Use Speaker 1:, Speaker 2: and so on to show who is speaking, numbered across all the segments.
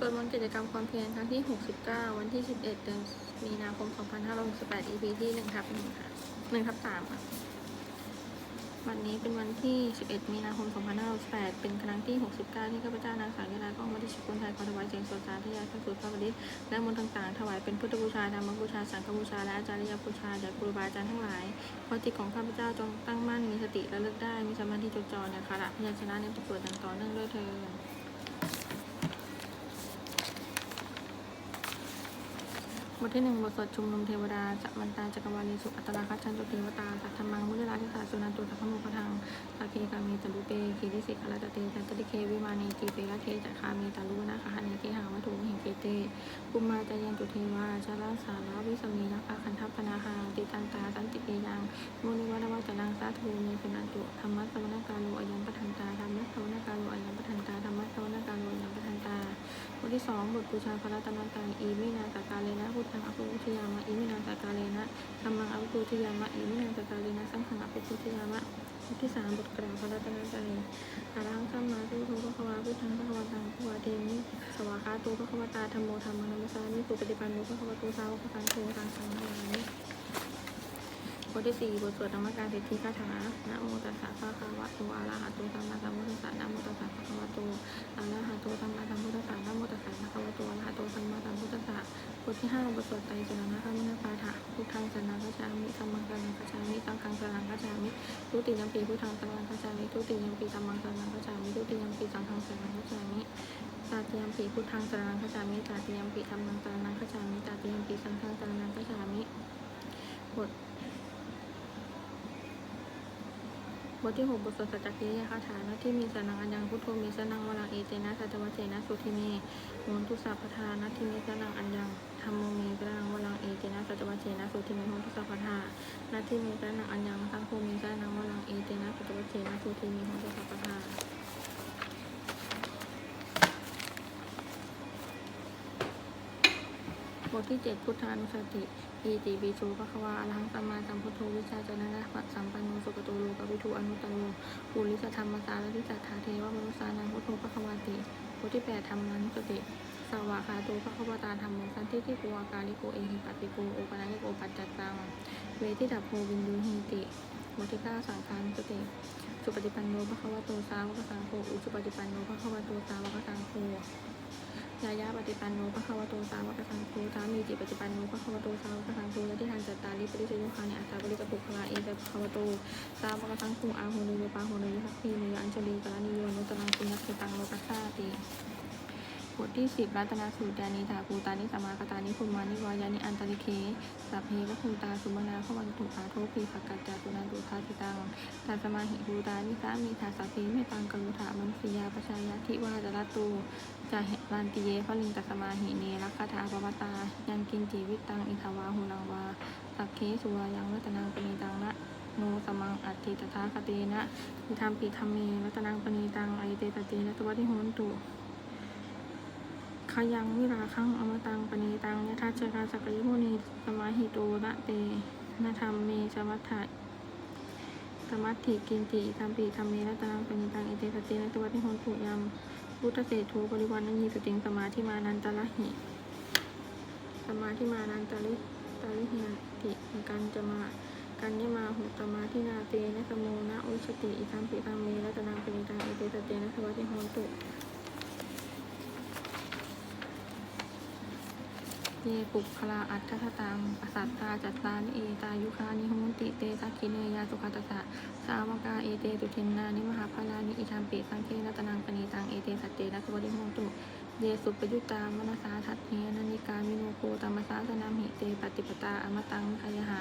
Speaker 1: ส่วนวันกิจกรรมความเพียรครั้งที่ 69 วันที่ 11 เดือนมีนาคม 2568 EP ที่1ทับ1ค่ะ1ทับ3ค่ะวันนี้เป็นวันที่ 11 มีนาคม 2568 เป็นครั้งที่ 69 ที่ข้าพเจ้านางสาวยาลาก็มาที่ชุกุลไทยขอถวายเสียงสดสาธยายพระสูตรพระบดิษฐ์และมนต์ต่างๆ ถวายเป็นพุทธบูชาธรรมบูชา สังฆบูชา และอาจารยบูชาจากครูบาอาจารย์ทั้งหลายขอจิตของข้าพเจ้าจงตั้งมั่น มีสติระลึกได้ มีสมาธิจดจ่อในคาระพยัญชนะในประกวดอย่างต่อเนื่องด้วยเธอ บทที่หนึ่งบทสวดชุมนุมเทวดาสัมมันตาจักรวาลีสุอัตราคัจฉันตุเทวตาสัทธมังมุนิราธิสาสุนันตุสัพพมุขทังสาเคกามีตัมปุเปขีริสิกขลาตเตจัตติเควิมานีจีเปกะเคจักคามีตาลุนะคหานิเคหาวัตถุหิงเกเตปุมมาจายันตุเทวาชาลาสาลาวิสมีนักอาคันทัพพนาหาติตันตาสันติเกยังมุนิวัตวัจนังสาธุเมปนันตุธรรมะสวนกาโลอยัมปทันตาธรรมะสวนกาโลอยัมปทันตาธรรมะสวนกาโลอยัมปทันตาบทที่สองบทบูชาพระรัตนตรัยอีมินาสการเลนะพุทธังอภิพุทธยามะอีมินาสกาเลนะธรรมังอภิพุทธยามะอีมินาสกาเลนะสังฆังอภิพุทธยามะบทที่สามบทกล่าวพระรัตนตรัยอารังสัมมาสัมพุทโธพระควาพุทธังพระควาตังพระควาเทมิสวากาโตพระควตาธรรมโมธรรมังนัมสสามิปุปฏิปันโนพระควาโตสาวกสังโฆสังฆังนามิ ทที่สี่บทสวดธรรมการสิทธิคาถานะโมตัสสะภะคะวะโตอะระหะโตสัมมาสัมพุทธัสสะนะโมตัสสะภะคะวะโตอะระหะโตสัมมาสัมพุทธัสสะนะโมตัสสะภะคะวะโตอะระหะโตสัมมาสัมพุทธัสสะบทที่ห้าบทสวดไตรสรณะคามินาปาฐะพุทธังสรณังคัจฉามิธัมมังสรณังคัจฉามิสังฆังสรณังคัจฉามิทุติยัมปีพุทธังสรณังคัจฉามิทุติยัมปีธัมมังสรณังคัจฉามิทุติยัมปีสังฆังสรณังคัจฉามิตาติยมปีพุทธังสรณังคัจฉามิตาติยมปีธัมมังสรณังคัจฉามิตาติยมปีสังฆังสรณังคัจฉามิบท บทที่หกบทสวดสัจจคีย์ยะคาถานะที่มีสนังอัญญังพุทโธมีสนังวรังเอเจนะสัจวัเจนะสุทิเมโหนทุสัพพทานะที่มีสนังอัญญังธรรมโมมีสนังวรังเอเจนะสัจวัเจนะสุทิเมโหนทุสัพพทานะที่มีสนังอัญญังสังโฆมีสนังวรังเอเจนะสัจวัเจนะสุทิเมโหนทุสัพพทา บทที่เจ็ดพุทธานุสติอีติปิโสภควาอรหังสัมมาสัมพุทโธวิชาจนะนะปัสัมปันโนสุกโตโลกวิทูอนุตโรปุริสธรรมสารทิสัทธาเทวมนุสานังพุทโธภควาติบทที่แปดธรรมานุสติสวากขาโตภควตาธรรมมสันติทิโกอาการิโกเอหิปัติโกโอปนายิโกปัจจัตตังเวทิดับโพวินยูหิติบทที่เก้าสังฆานุสติสุปฏิปันโนภควโตสาวกสังโฆอุสุปฏิปันโนภควโตสาวกสังโฆ ยายาปฏิปันโนพระคาวโตสาวกสังโฆสามีจิปฏิปันโนพระคาวโตสาวกสังโฆและที่ทานจัตตาลิปริสยุคานิอัตตาบริกปุคลาเอจพระคะวโตสาวกสังโฆอาโหนุยปาโหนุยทัพพีนุยอัญชลีกาลนิโยนุตรังปุญญคิตังโลกัสสาติ บทที่สิบรัตนสูตรยานิถาภูตานิสมาคตานิภูมานิวายานิอันตริเคสัพเพวะภูตาสุมนาขวันตุอาโทปีภกัจจาตุนันตุทาติตังตัสมาหิภูตานิสามีทาสัพเพเมตังกรุถามนุสยาปชายาทิวาจรตูจะเหรันติเยพลิงตัสมาหิเนรักคาถาปวตา ยังกินจีวิตังอิทาวาหุนังวาสักเคสุวายังรัตนังปณีตังนะโนสมังอัตติตถาคเตนะวิธรรมปิธรรมเมรัตนังปณีตังไอเตตเตนะตวัติโหนตุ ขยังวิราคังอมตังปณีตังยะทัจจกาสักยมุนีสมาหิโตนะเตนะธรรมเมสมัทธะสมัตถิกินติธรรมปีธรรมเมรัตนังปณิตังเอเตสตเตนะตวัติหนตุยามพุทธเศรษโทปริวันนยีสติงสมาธิมานันตละหิสมาธิมานันตลิตลิหิติกันจะมากันยมาหุตมาทินาเตนะสโมนะอุชติอิธรรมปีธรรมเมรัตนังปณิตังเอเตสตเตนะตวัติโหนตุ เยปุคลาอัตถะตังอสัตตาจัตตานิเอตายุคานิโหติเตสักขิเนยาสุขตัสสะสาวกาเอเตตุเทนนานิมหาพลานิอิทัมปิสังเครัตนังปณีตังเอเตสัตเตนะสวัสดิโหตุเยสุปยุตตามนสาทัตเนนันิกามิโนโคตามสาสนามหิเตปฏิปตาอมตังคายหา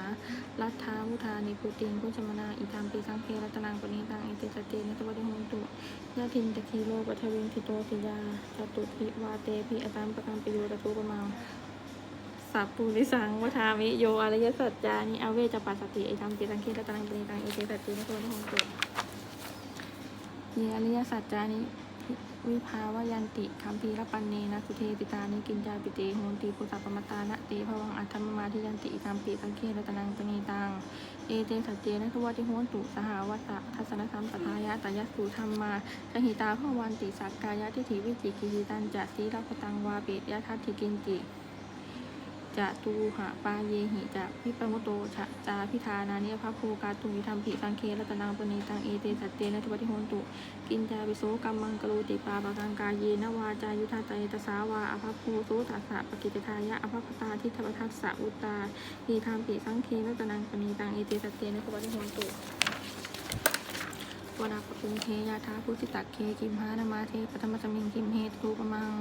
Speaker 1: ลัทธาวุธานิพุติงพุชมนาอิทัมปิสังเครัตนังปณีตังเอเตสัตเตนะสวัสดิโหตุยะทินตะคีโลปัทวินทิโตติยาจตุทิวาเตพิอตัมปะกัมปิโยตะทุปมัง สัพปูริสังวทามิโยอารยสัจจานิอเวจปัสสติไอธรรมปิตังเคตตังปริตังเอเตสัจจินะตัวนิหตุเยอริยสัจจานิวิภาวยันติคัมภีรปันเนนะสุเทปิตานิกินจาปิเตโหนติปุตตปปมตตานะเตภวังอัตถมมาทิยันติคัมปีสังเครตนังปณีตังเอเตสัจเจนะทวัติโหนตุสหาวัตะทัศนสัมปทายะตยัสสุธรรมมาสหิตาพวันติสักกายะทิฏฐิวิจิกิริตันจะสีรัพตังวาปิยะทัตถิกินจิ จะตูหะปาเยหิจะพิปมุโตชะจาพิธานาเนิพระภูกาตุมิธรรมปิสังเครัตนังปณีตังเอเตสัจเจนะทวัติโหนตุกินจาปิโสกัมมังกโรติปาปะกังกายเยนวาจายุทธาไตตสาวาอภพโพโสตัสสะปกิจทายะอภพตาทิทวทัสสะอุตตาทีธรรมปิสังเครัตนังปณีตังเอเตสัจเจนะทวัติโหนตุวนาปปุงเทยาทาพุสิตักเคกิมหานามาเทปธรรมสมิงกิมเฮตูปมัง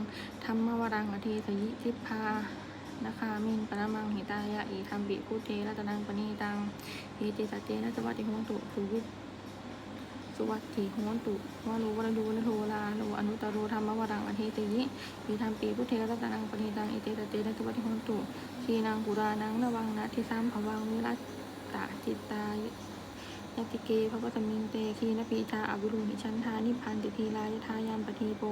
Speaker 1: ธรรมวรังอเทสยิสิพา นะคะมินปนมังหิตายะอีธรรมบิพุเทรัตนังปณีตังเอเจสัจเจนะสวัสดิโหนตุสุวิสุวัตถิโหนตุวารุวรดูนโทลาโลอนุตตโรธรรมวรังอเทสยิอีธรรมปีพุเทรัตนังปณีตังเอเจสัจเจนะสวัสดิโหนตุทีนางปุรานังนวังนะทิสัมภวังวิรัตตาจิตตาย ยติเกภวตมินเตคีนปีชาอบุรุหิชันทานิพันติทีลายทายามปทีโป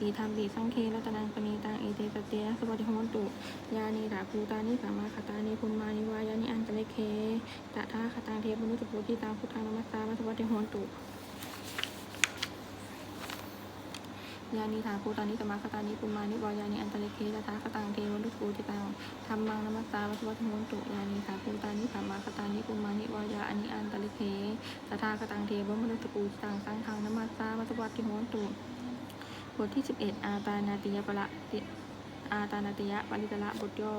Speaker 1: อีธรรมปีสังเครัตนังปณีตังเอเตสเตสวัสดิโหนตุยานีดาภูตานิสามาคตานิพุนมานิวายานิอันตะเลเคตะทาคตังเทพนุจโพธิตังพุทธานามัสสามัสวัสดิโหนตุ ยานีถาภูตานิสมาคตานิปุมานิวอยานิอันตะเลเคตะทาคตังเทวนุทูติตังธรรมังนมัสตาวัตวัตมุนตุยานิสาภูตานิสามาคตานิปุมานิวอยาอานิอันตะลิเคตถาคตังเทวมนุตสปูตังสังฆังนมัสตาวัตวัตมุนตุบทที่ 11 อาตานาติยปละติ อาตานาติยะปริตละบทย่อ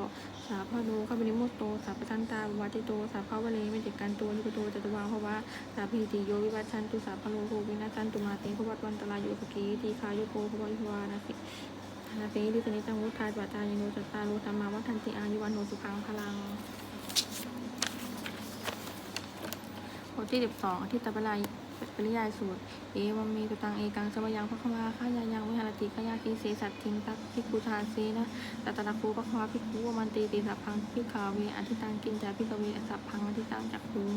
Speaker 1: สาพโนขบินิมุตโตสัพพทันตาวัติโตสัพพะวเลเมจิกันตัวนิปโตจตุวาภวะสาพีติโยวิวัชชันตุสัพพะโลโภวินาสันตุมาเตภวัตวันตรายโยสกีทีคายโยโกภวะยวานาสินาเสดิสนิจังวุฒายปัจจายโนจัตตารุธรรมาวัฒนติอายุวันโนสุขังพลังบทที่สิบสองอธิตตปราย ปริยายสูตร เอวัมเมตุตังเอกังสมยังพระควาข้ายายังวิหารติขยาคีเสสัตทิงตักพิกุทานเสนะตัตตะคูพระควาพิกุวมันตีติสัพพังพิกาเวอธิตังกินจาพิกเวสัพพังอธิตังจักขุง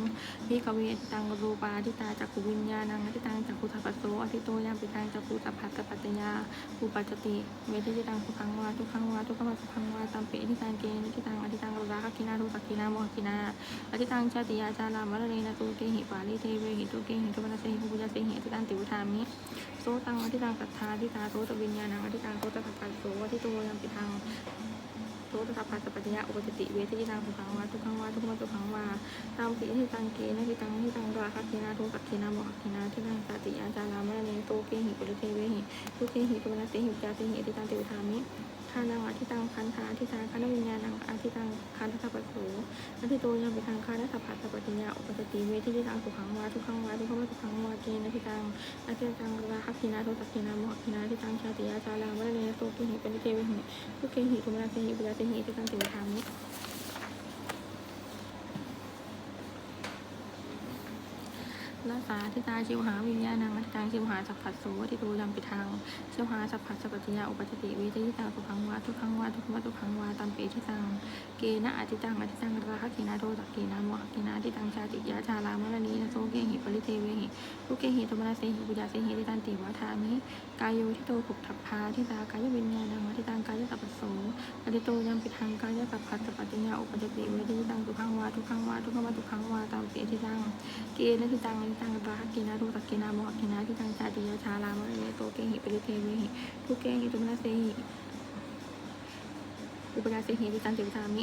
Speaker 1: พิกเวอธิตังรูปาอธิตาจักขุวิญญาณังอธิตังจักขุทัพโสอธิโตยามปิตังจักขุสัพพัตตปัตตยาอุปัจจติเวทิจิตังสุขังวาทุกขังวาทุกขมาสุขังวาตัมเปอธิตังเกนิทิตังอธิตังรุราคกินารุสักกินาโมหกินาอธิตังชาติยาจารามะระเรนะตุเกหิปาลิเทเวหิตุเกหิตุมนัสเสหิปุญญเสหิอธิตังติวุธามิโสตังอธิตังสัทธาอธิตาโสตวิญญาณังอธิตังโสตสัพพัสโสอธิโตยัมปิทังโสตสัพพัสปัญญาอุปจติเวทิจิตังสุขังวาทุกขังวาทุกขมาสุขังวาตามปิอธิตังเกนะทิตังอธิตังราคกินาทุสักกินาโมหกินาอธิตังสติยาจารามะเรโตเกหิปุริเทเวหิทุกเกหิตุวนาเสหิจาเสหิอธิตังติวธามิ ทานังอธิตังคันธาอธิตังคันวิญญาณังอธิตังคันทัพพะโสอธิโตยังปิทังคานัสสะพัสสะปฏิญญาอุปสติเวทิทิตังสุขังวาทุกขังวาทุกขมัสุขังวาเกณอธิตังอธิตังราคักขินาโทสักขินาโมหขินาอธิตังชาติยาจารามะเนโตตุหิปนิเทวิหิทุกเกหิทุมนาเสหิปุญญาเสหิอธิตังติวธามิ ลาสาทิตาชิวหาวิญญาณังอธิตังชิวหาสัพพัสโสทิโตยัมปิทังชิวหาสัพพัสสะปัจจยาอุปจติวิทิตังสุขังวาทุกขังวาทุกขวาทุกขังวาตัมเปทิตังเกนะอธิตังอธิตังราคะกินาโทสักกินาโมหกินาอธิตังชาติยาชาลามะนีนะโสเกหิปริเทเวหิทุกเกหิธรรมนาเสหิปุญญาเสหิอธิตันติวาทามิกายโยทิโตภุทัพพาทิตากายวิญญาณังอธิตังกายสัพพัสโสอธิโตยัมปิทังกายสัพพัสสะปัจจยาอุปจติวิทิตังสุขังวาทุกขังวาทุกขวาทุกขังวาตัมเปทิตังเกณฑ์ทิตังตังบาคะกินารูตักกินาโมกินาที่ตังชาติยาชาลามะเรโตเกหิปริเทเวหิทุกเกหิตุมนาเซหิอุปนาเซหิที่ตังเจวิตามิ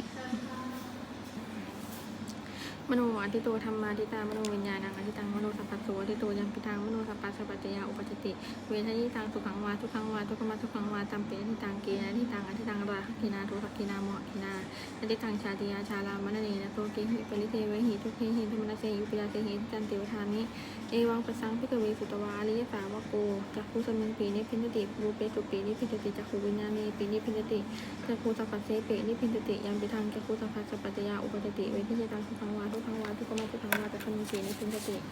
Speaker 1: มโนอธิโตธรรมาทิตามโนวิญญาณังอธิตังมโนสัพพะโสอธิโตยังพิทังมโนสัพพสัพพเจยาอุปจติ เวทยิตังสุขังวาทุขังวาทุกขมาทุขังวาตัมเปอธิตังเกณฑ์อธิตังอธิตังราคะกินาโทสักกินาโมกินาอธิตังชาติยาชาลามะเนนะโตเกหิปริเทวหิทุกเกหิตุมนาเสหิอุปยาเสหิจันติวทามิเอวังประสังพิกเวสุตวาลิยสาวโกจักขุสมิงปีนิพินติรูเปสุปีนิพินติจักขุวิญญาณีปีนิพินติจักขุสัพพเสเปนิพินติยัมปิทังจักขุสัพพะสัพพเจยาอุปจติ เวทิเจตังสุขังวาทุ จะทำมาทุกขังวาจักขุมิงปีนิพิน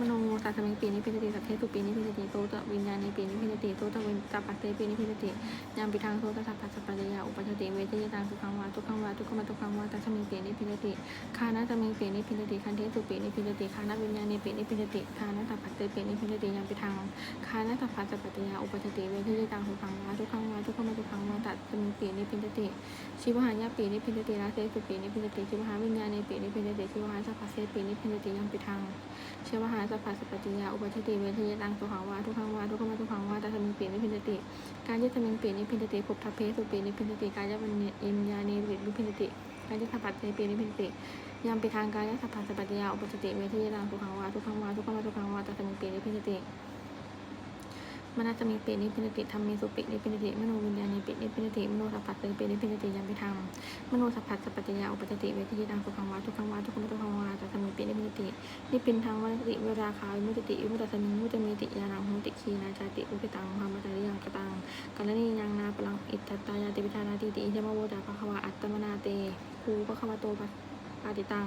Speaker 1: มโนสัตสมิงปีนิพิจติสัทเทสุปีนิพิจติโตตะวิญญาณในปีนิพิจติโตตะวิญจัปปัสเตปีนิพิจติยามปิทางโตตะสัพพะสัพพะเยาอุปชติเวทยตังสุขังวาทุกขังวาทุกขมาทุกขังวาตัสมิงปีนิพิจติคานะสมิงปีนิพิจติคันเทสุปีนิพิจติคานะวิญญาณในปีนิพิจติคานะสัพพะเตปีนิพิจติยามปิทางคานะสัพพะสัพพะเยาอุปชติเวทยตังสุขังวาทุกขังวาทุกขมาทุกขังวาตัสมิงปีนิพิจติชิวหายาปีนิพิจติราเสสุปีนิพิจติชิวหาวิญญาณในปีนิพิจติชิวหาสัพพะเสปีนิพิจติยังปิทังชิวหาสัพพะสัพพติยาอุปชติเวทยตังสุขังวาทุกขังวาทุกขมาทุกขังวาตัสมิงปีนิพินติ การยึดสมิงปีนิพินติภพทัพเพสุปีนิพินติกายวิญญาณีวินิพินติการยึดสัพพะเสปีนิพินติยามปิทางกายสัพพะสัพพติยาอุปชติเวทยตังสุขังวาทุกขังวาทุกขมาทุกขังวาตัสมิงปีนิพินติ มนาจะมีปินิพินติธรรมมีสุปินิพินติมโนวิญญาณิปินิพินติมโนสัพพัตเตปินิพินติยังพิธรรมมโนสัพพัตสัพปติยาอุปจติเวทีตังสุขังวาทุกขังวาทุกขมทุกขังวาจะสมิปินิพินตินิพินทางวัติเวราคาวิมุตติวิมุตตสมิงมุตมีติยานังหุติคีนาจาติอุปิตังธรรมจาริยังกตังกัลนียังนาปลังอิตตตายาติปิธานาติติอิเทมโวตาภควาอัตตมนาเตภูภควโตป ปาติตัง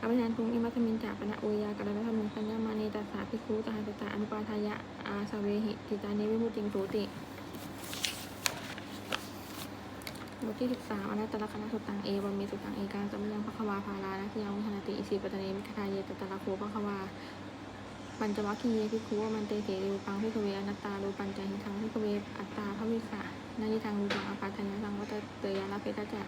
Speaker 1: อภินันทุงอิมัตมินจาปนะโอยากรณธรรมิสัญญามานีตัสสะภิกขุตหัสตะอนุปาทายะอาสเวหิติตานิวิมุติงโสติบทที่สิบสามอนัตตลกนัสุตังเอวัมมีสุตังเอการจำยังพระควาภาลานะที่ยังวิหารติอิสิปตเนมิคทายเยตตะละโคพระควาปัญจวัคคีย์พิคุวมันเตเสรูปังพิกเวอนัตตารูปัญจหิทังพิกเวอัตตาพระวิสา นายิทังรูปังอปาทัญญสังวัตเตยาลาเพตจะ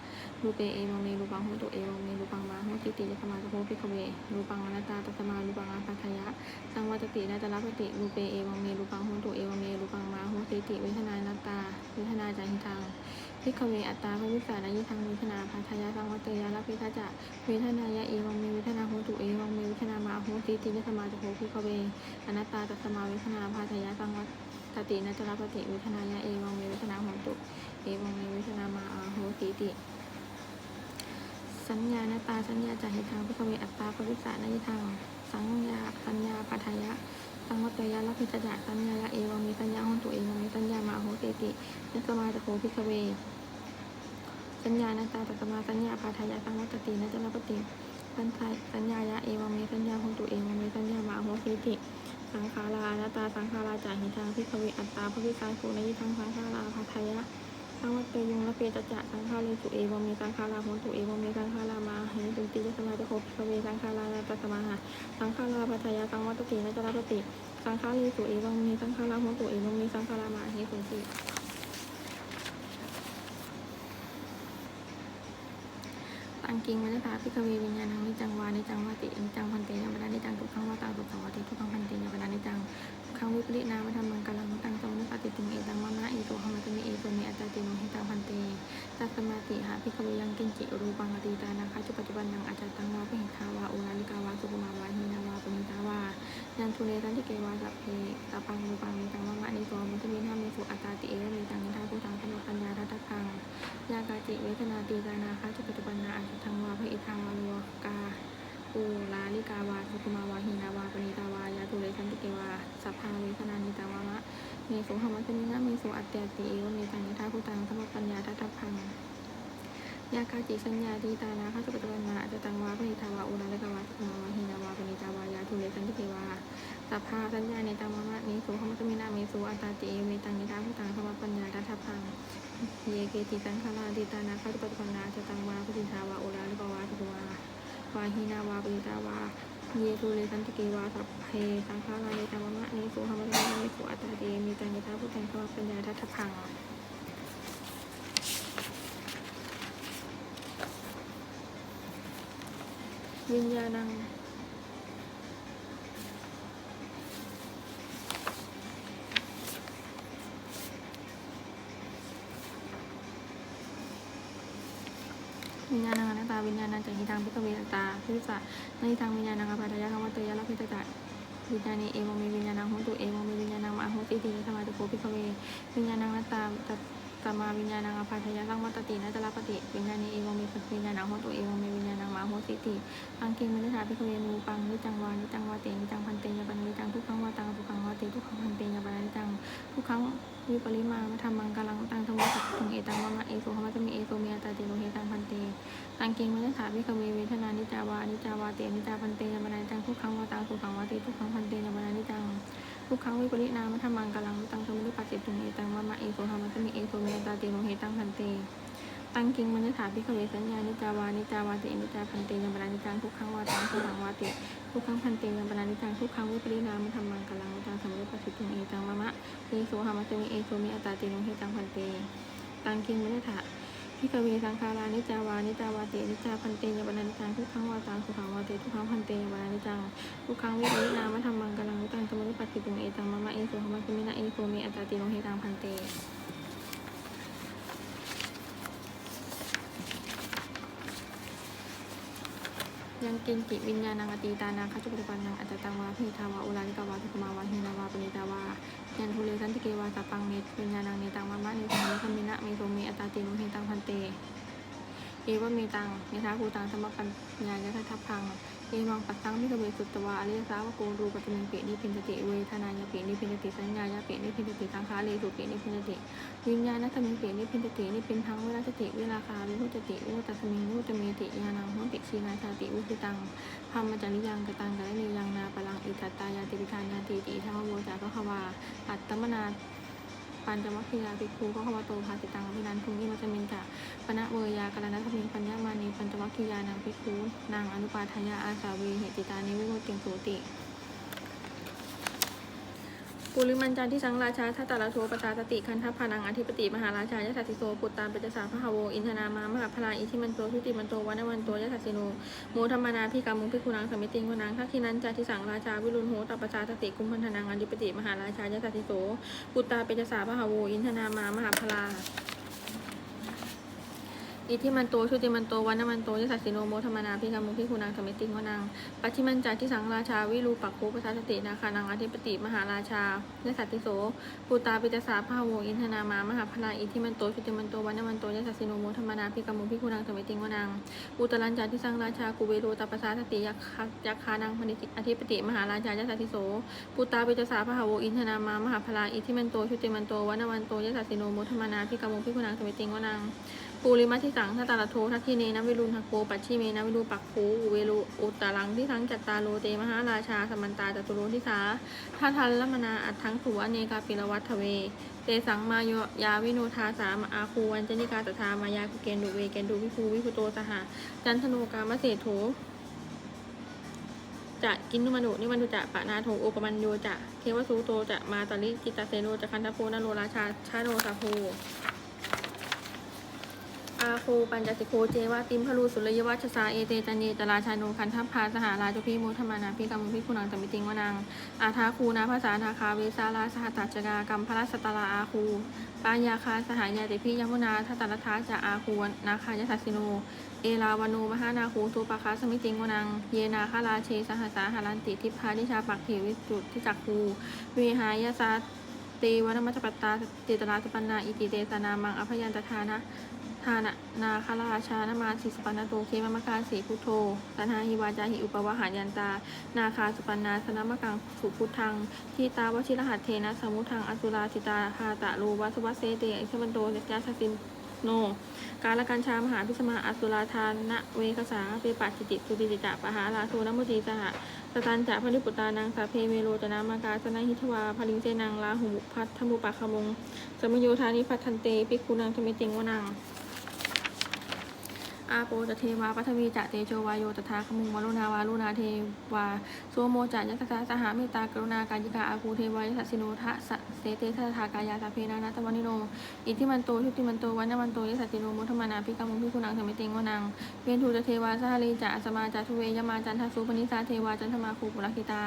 Speaker 1: รูเปเอวังเมรูปังหุตุเอวังเมรูปังมาหุติติยสมาสโพพิกเวรูปังอนัตตาตัสมารูปังอปาทัญญะสังวัตตินาตละปติรูเปเอวังเมรูปังหุตุเอวังเมรูปังมาหุติติเวทนานัตตาเวทนาจาหิทังพิกเวอัตตาพระวิสานายิทังเวทนาภาทายาสังวัตเตยาลพิทัจะเวทนายะเอวังเมเวทนาโหตุเอวังเมเวทนามาโหติติยสมาจะโหพิกเวอนัตตาตัสมาเวทนาภาทายาสังวัต ตินัจรปติเวทนายะเอวังเมเวทนาโหตุ เอวังเมเวทนามาอาโหติติ สัญญาณตาสัญญาจะหิทังพิกเวอัตตาพระวิสานายิทังสัญญาสัญญาภาทยะสังวัตยาลพิทัจะสัญญายะเอวังเมสัญญาโหตุเอวังเมสัญญามาโหติติยสมาจะโหพิกเว สัญญาณตาตัสมาสัญญาพาทายาสังวัตตินะจลปติสัญญาสัญญายะเอวังเมสัญญาหุตุเอวังเมสัญญามาโหสิติ สังขารานาตาสังขาราจาหิทางพิขวิอัตตาพระวิสาสุนยิทังสังขาราภัทยะสังวัตเตยุงละเปตจะสังขาริสุเอวังเมสังขาราหุตุเอวังเมสังขารามาหิตุติยสมาจะโคพิขเวสังขารานาตสมาหะสังขาราภัทยะสังวัตตินะจลปติสังขาริสุเอวังเมสังขาราหุตุเอวังเมสังขารามาหิ ติงกิงมัจตาพิกเววิญญาณังนิจังวานิจังวาตินิจังพันเตยามดานิจังทุกขังวาตาสุขังวาติทุกขังพันเตยามดานิจังขังวิปริณามธรรมังกลังตังสมุปฏิติงเอตังมะนะเอโตหะมะตมิเอโตเมอัตตาติโนหิตังพันเตตัสมาติหาพิกเวยังกินจิรูปังอติตานาคาจุปัจจุบันนังอาจาตังวาพิหิทาวาโอนาลิกาวาสุกุมาวาหินาวาปณิตาวายันทุเรสันติเกวาสัพเพตปังรูปังเมตังมะมะนิโตมุตมินาเมสุอัตตาติเอวเมตังนิทาภูตังขนปัญญาทัตตะพังยากาจิเวทนาตีกานาคะจ จิสัญญาตีตานาคะจุปัจจุบันนาอัจตังวาพระอิทาวาอุลาเลกวาสุคุมาวาหินาวาปณิตาวายาตุเรสันติเกวาสัพพาสัญญาเนตามะมะเมสุหมัสมินะเมสุอัตตาติเอเมตังนิทาภูตังสมปัญญาทัตตพังเยเกติสังขาราติตานาคาตุปัตปันนาจตังวาปฏิทาวาโอลาเลกวาสุวาวาหินาวาปฏิตาวาเยตุเลสันติเกวาสัพเพสังขาราเนตามะมะเนสุหามะเนเนสุอัตตาติเดมีตังกิตาพุทธังสมปัญญาทัตถพัง วิญญาณังวิญญาณังอนัตตาวิญญาณังจักหิทังพิกเวตตาพิสะในทางวิญญาณังอภัตยะคำวัตยะละพิตจักวิญญาณีเอวมีวิญญาณังโหตุเอวมีวิญญาณังมาโหติติสมาธิโภพิกเววิญญาณังนัตตา ตัตตมาวิญญาณังอภัตยะสังวัตตินัตตลปฏิวิญญาณีเอวมีวิญญาณังโหตุเอวมีวิญญาณังมาโหติติอังเกมินิธาพิกเวนูปังนิจังวานิจังวาเตนิจังพันเตยปันนิจังทุกขังวาตังทุกขังวาเตทุกขังพันเตยปันนิจังทุกขังวิปริมาธรรมังกาลังตังธรรมะสัพพุงเอตังวะมะเอโสหมะจะมีเอโสเมียตาติโลเฮตังพันเตตังเกิงมัจถาพิกเวเวทนานิจาวานิจาวาเตนิจาพันเตยมนนิจังทุกครั้งวาตังสุกขังวาเตทุกครั้งพันเตยมนนิจัง ทุกครั้งวิปริณามธรรมังกลังตังสมุติปัจจิตุงเอตังวะมะเอโสหามัตมิเอโสเมตตาเตโนเหตังพันเต ตังกิงมัจถาพิกเวสัญญานิจาวานิจาวาเตนิจาพันเตยมนานิจังทุกครั้งวาตังสุขังวาเตทุกครั้งพันเตยมนานิจังทุกครั้งวิปริณามธรรมังกลังตังสมุติปัจจิตุงเอตังวะมะเอโสหามัตมิเอโสเมตตาเตโนเหตังพันเต ตังกิงมัจถา พิกเวสังคารานิจาวานิจาวาเตนิจาพันเตยบานานิจังทุกครั้งวาตังสุขังวาเตทุกครั้งพันเตยบานานิจังทุกครั้งวิรินามะธรรมังกำลังวิตังสมุติปัจจิตุงเอตังมะมะเอสหะมะคุมินะเอโสเมอัตตาติโนเฮตังพันเตยังกินจิวิญญาณังอตีตานาคจุปฏิปันนังอัตตตังวาพิทาวาอุลาลิกาวาทุกมาวาหินาวาปณิตาวา ยันทุเลสันติเกวาสปังเมตวิญญาณังเนตังมามะเนตังมะคมินะเมโทเมอัตตาติโนเฮตังพันเต เอวะเมตังยะถาภูตังสมปัญญายะถาทัพพัง เอวังปัสสังมิกเวสุตวาอริยสาวกโกรูปตมิงเปนิพินติเวทนายเปนิพินติสัญญายเปนิพินติสังขารเลสุเปนิพินติวิญญาณตมิงเปนิพินตินี่เป็นทั้งเวลาสติเวลาคาวิมุตติวิมุตตสมิงวิมุตเมติยานังหุติชีนาชาติวิสุตังธรรมจริยังกตังกะเลยังนาปลังอิตัตตายาติปิทานยาติติธรรมโวจาพระควาอัตตมนา ปัญจมัคคียาภิกขุพระควาโตภาสิตังพินันทุงอิมัจจมินจะปณะเวยากรณัทมิงปัญญามานีปัญจวัคคียานังภิกขุนางอนุปาทายาอาสาวีเหติตานิวิโมติงสูติ ปุริมันจันที่สังราชาทัตตาลโทปตาสติคันทัพพานังอธิปติมหาราชายสัสสิโสปุตตามเปจสาพหาวอินทนามามหาพลาอิทิมันโตทุติมันโตวันวันโตยสัสสิโนโมธรรมนาพิกามุงพิคุนังสมิติงวนังทักขินันจาทิสังราชาวิรุณโหตปชาสติกุมพันธนังอธิปติมหาราชายสัสสิโสปุตตาเปจสาพหาวอินทนามามหาพลา อิทิมันโตชุติมันโตวันนมันโตยสัสสิโนโมธรรมนาพิกามุพิคุณังสมิติงวนังปัจฉิมัญจาที่สังราชาวิรูปักโคปทัสสตินาคานังอธิปติมหาราชายสัสสิโสปูตาปิจสาภาโวอินทนามามหาพลาอิทิมันโตชุติมันโตวันนมันโตยสัสสิโนโมธรรมนาพิกามุพิคุณังสมิติงวนังอุตรัญจาที่สังราชากุเวโรตปสาสติยักขยักขานังพนิติอธิปติมหาราชายสัสสิโสปูตาปิจสาภาโวอินทนามามหาพลาอิทิมันโตชุติมันโตวันนมันโตยสัสสิโนโมธรรมนาพิกามุพิคุณังสมิติงวนัง ปูริมัติสังทัตตาลโททักขิเนนวิรุณทักโกปัชชิเมนวิรูปักคอุเวโรอุตตรังที่ทั้งจัตตาโลเตมหาราชาสมันตาจตุโรทิสาทัทันละมนาอัตทั้งสุวเนกาปิรวัตทเว เตสังมาโยยาวิโนทาสามอาคูวันจนิกาตถามายาคุเกนดุเวเกนดุวิภูวิพุโตสหจันทโนกามเศรษโถจะกินนุมนุนิมันตุจะปะนาโถโอปมันโยจะเทวสูโตจะมาตาลิจิตตเสโนจะคันทโพนโรราชาชาโนสาโพ อาโคปัญจสิโคเจวาติมพลูสุรยวัชสาเอเตจันเยตราชาโนคันทัพพาสหาราจพิมุธมานาพิกรรมพิคุนังสมิติงวนัง อาทาคูนาภาษานาคาเวสาลาสหัตถจกากรรมพระสตตาราอาคูปายาคาสหายาติพิยมุนาทัตตรทาจะอาคูนาคายสัสสิโน เอลาวานูมหานาคูทุปะคาสมิติงวนัง เยนาคาราเชสหสาหารันติทิพานิชาปักเทวิจุตทิจักคูวิหายาสาเตวนมัจปตตาเจตนาสปันนาอิติเตสนามังอภยันตทานะ ทานะนาคาราชานามาสิสปันนาโตเคมมะการสีพุทโธสันาหิวาจาหิอุปวหายันตา นาคาสุปันนาสนามะกังสุพุทธัง ทีตาวชิรหัสเทนะสมุทังอสุราสิตาหาตะโลวัสวัสเซเตอิสมันโตเนจาสสินโน กาลกันชามหาพิสมาอสุราทานนะเวคสาเปปัจจิติสุติจิจะปะหาลาโทนมุติสหะสตันจะพริปุตานังสาเพเมโลจนามากาสนาหิทวาพลิงเจนังลาหุพัทธมุปะขมงสมโยธานิพัทันเตปิกขุนังธมิติงวนัง อาโปจะเทวาปัทวีจะเตโชวายโยตถาคมุงวรุณาวารุณาเทวาโสโมจะยัสสะสหามตตากรุณากายิกาอาคูเทวายัสสิโนทะสะเสเตทัตถากายาสาเพนานาตวันิโน อิทิมันโตชุติมันโตวันนมันโตยสัจจิโนมุทมานาพิกามุพิคุณังสมิติงวนังเวนทูจะเทวาสหาลีจะสมาจะทุเวยมาจันทสุปนิสาเทวาจันทมาคูปุรคิตา